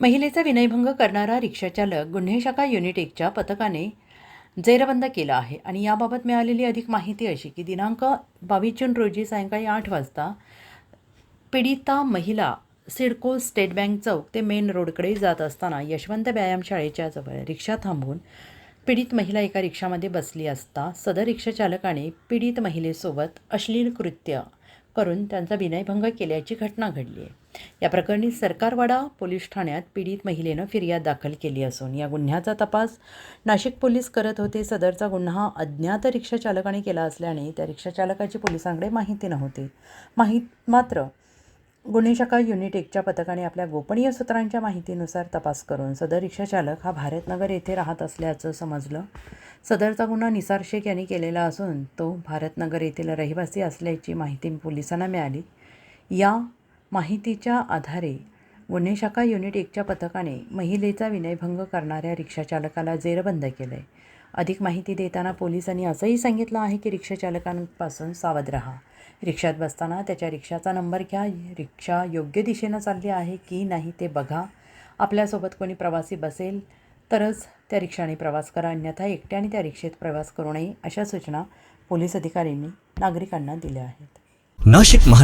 महिलेचा विनयभंग करणारा रिक्षाचालक गुन्हे शाखा युनिट एकच्या पथकाने जेरबंद केला आहे. आणि याबाबत मिळालेली अधिक माहिती अशी की दिनांक बावीस जून रोजी सायंकाळी आठ वाजता पीडिता महिला सिडको स्टेट बँक चौक ते मेन रोडकडे जात असताना यशवंत व्यायामशाळेच्या जवळ रिक्षा थांबवून पीडित महिला एका रिक्षामध्ये बसली असता सदर रिक्षाचालकाने पीडित महिलेसोबत अश्लील कृत्य करून त्यांचा विनयभंग केल्याची घटना घडली आहे. या प्रकरणी सरकारवाडा पोलीस ठाण्यात पीडित महिलेनं फिर्याद दाखल केली असून या गुन्ह्याचा तपास नाशिक पोलीस करत होते. सदरचा गुन्हा अज्ञात रिक्षाचालकाने केला असल्याने त्या रिक्षाचालकाची पोलिसांकडे माहिती नव्हती. माहीत मात्र गुन्हे शाखा युनिट एकच्या पथकाने आपल्या गोपनीय सूत्रांच्या माहितीनुसार तपास करून सदर रिक्षाचालक हा भारतनगर येथे राहत असल्याचं समजलं. सदरचा गुन्हा निसार शेख यांनी केलेला असून तो भारतनगर येथील रहिवासी असल्याची माहिती पोलिसांना मिळाली. या माहितीच्या आधारे गुन्हे शाखा युनिट एकच्या पथकाने महिलेचा विनयभंग करणाऱ्या रिक्षाचालकाला जेरबंद केलं आहे अधिक माहिती देताना पोलिसांनी असंही सांगितलं आहे की रिक्षाचालकांपासून सावध राहा. रिक्षात बसताना त्याच्या रिक्षाचा नंबर घ्या. रिक्षा योग्य दिशेनं चालली आहे की नाही ते बघा. आपल्यासोबत कोणी प्रवासी बसेल? तरच त्या रिक्षाने प्रवास करा अन्यथा एकट्याने त्या रिक्षेत प्रवास करू नये अशा सूचना पोलीस अधिकाऱ्यांनी नागरिकांना दिल्या आहेत. नाशिक महान